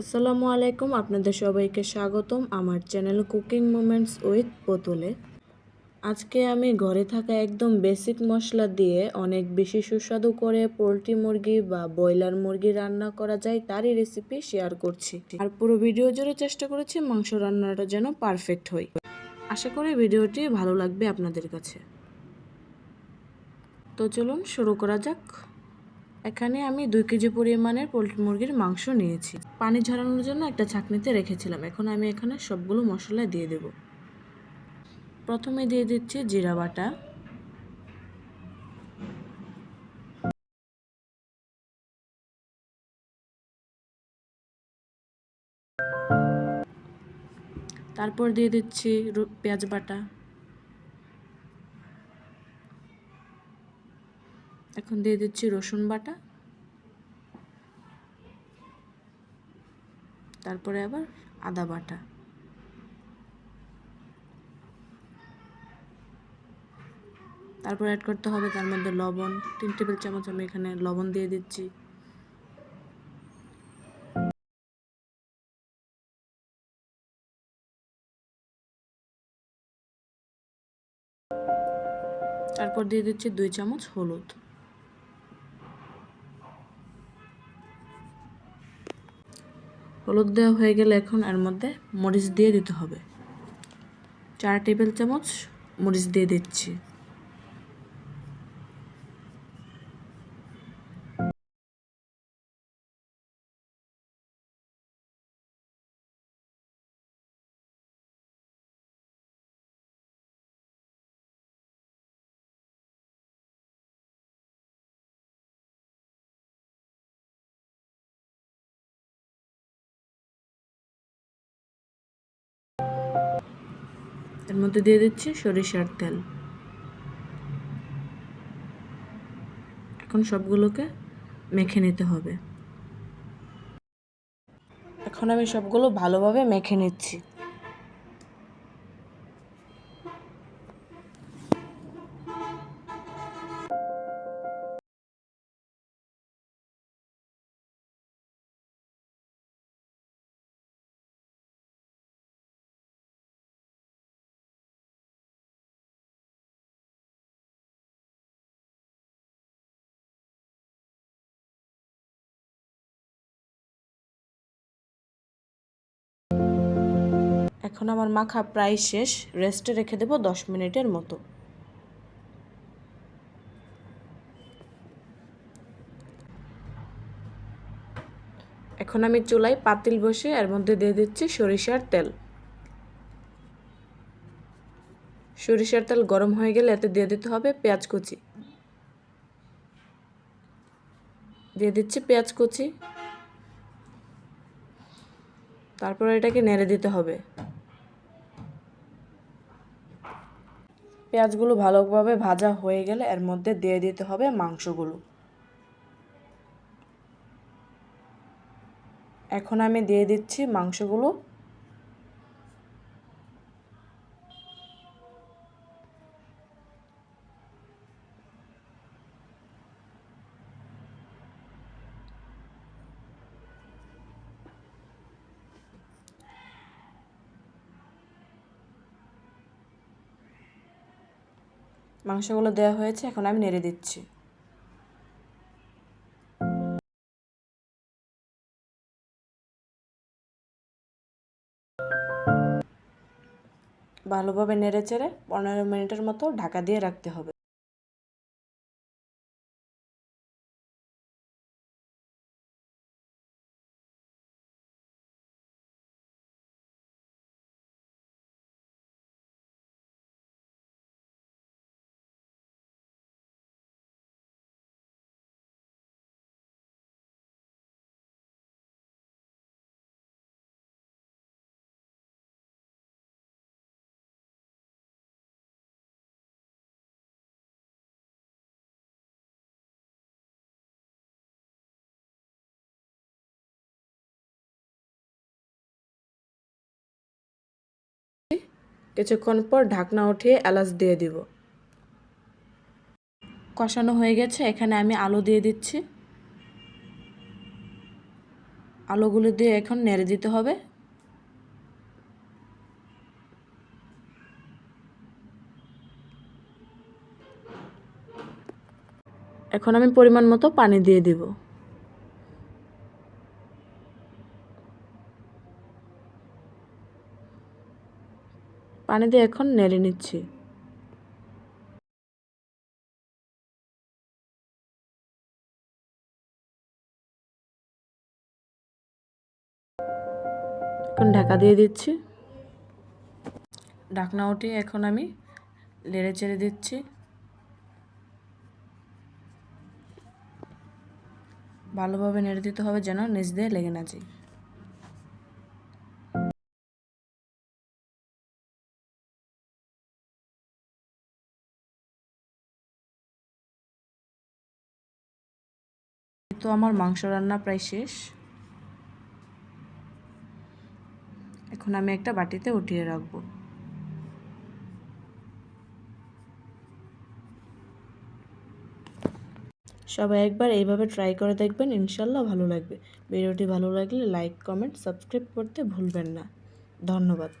আসসালামু আলাইকুম, আপনাদের সবাইকে স্বাগতম আমার চ্যানেল কুকিং মোমেন্টস উইথ পুতুলে। আজকে আমি ঘরে থাকা একদম বেসিক মশলা দিয়ে অনেক বেশি সুস্বাদু করে পোলট্রি মুরগি বা ব্রয়লার মুরগি রান্না করা যায়, তারই রেসিপি শেয়ার করছি। আর পুরো ভিডিও জুড়ে চেষ্টা করেছি মাংস রান্নাটা যেন পারফেক্ট হয়। আশা করি ভিডিওটি ভালো লাগবে আপনাদের কাছে। তো চলুন শুরু করা যাক। এখানে আমি দুই কেজি পরিমাণের পোলট্রি মুরগির মাংস নিয়েছি। পানি ঝরানোর জন্য একটা ছাঁকনিতে রেখেছিলাম। এখন আমি এখানে সবগুলো মশলা দিয়ে দেব। প্রথমে দিয়ে দিচ্ছি জিরা বাটা। তারপর দিয়ে দিচ্ছি পেঁয়াজ বাটা। এখন দিয়ে দিচ্ছি রসুন বাটা। তারপরে আবার আদা বাটা। তারপর অ্যাড করতে হবে তার মধ্যে লবণ। তিন টেবিল চামচ আমি এখানে লবণ দিয়ে দিচ্ছি। তারপর দিয়ে দিচ্ছি দুই চামচ হলুদ। হলুদ দেওয়া হয়ে গেলে এখন এর মধ্যে মরিচ দিয়ে দিতে হবে। চার টেবিল চামচ মরিচ দিয়ে দিচ্ছি। এর মধ্যে দিয়ে দিচ্ছি সরিষার তেল। এখন সবগুলোকে মেখে নিতে হবে। এখন আমি সবগুলো ভালোভাবে মেখে নিচ্ছি। এখন আমার মাখা প্রায় শেষ, রেস্টে রেখে দেবো দশ মিনিটের মতো। এখন আমি চুলায় পাতিল বসে এর মধ্যে দিয়ে দিচ্ছি সরিষার তেল। সরিষার তেল গরম হয়ে গেলে এতে দিয়ে দিতে হবে পেঁয়াজ কুচি। দিয়ে দিচ্ছি পেঁয়াজ কুচি। তারপর এটাকে নেড়ে দিতে হবে। পেঁয়াজগুলো ভালোভাবে ভাজা হয়ে গেলে এর মধ্যে দিয়ে দিতে হবে মাংসগুলো। এখন আমি দিয়ে দিচ্ছি মাংসগুলো। মাংসগুলো দেওয়া হয়েছে, এখন আমি নেড়ে দিচ্ছি। ভালোভাবে নেড়ে চেড়ে পনেরো মিনিটের মতো ঢাকা দিয়ে রাখতে হবে। কিছুক্ষণ পর ঢাকনা উঠিয়ে এলাচ দিয়ে দিব। কষানো হয়ে গেছে, এখানে আমি আলু দিয়ে দিচ্ছি। আলুগুলো দিয়ে এখন নেড়ে দিতে হবে। এখন আমি পরিমাণ মতো পানি দিয়ে দিব। পানি দিয়ে এখন নেড়ে নিচ্ছি। এখন ঢাকা দিয়ে দিচ্ছি। ঢাকনা উঠিয়ে এখন আমি লেড়ে চেড়ে দিচ্ছি। ভালোভাবে নেড়ে দিতে হবে যেন নিচ দিয়ে লেগে না যায়। তো আমার মাংস রান্না প্রায় শেষ। এখন আমি একটা বাটিতে উঠিয়ে রাখব। সবাই একবার এইভাবে ট্রাই করে দেখবেন, ইনশাল্লাহ ভালো লাগবে। ভিডিওটি ভালো লাগলে লাইক কমেন্ট সাবস্ক্রাইব করতে ভুলবেন না। ধন্যবাদ।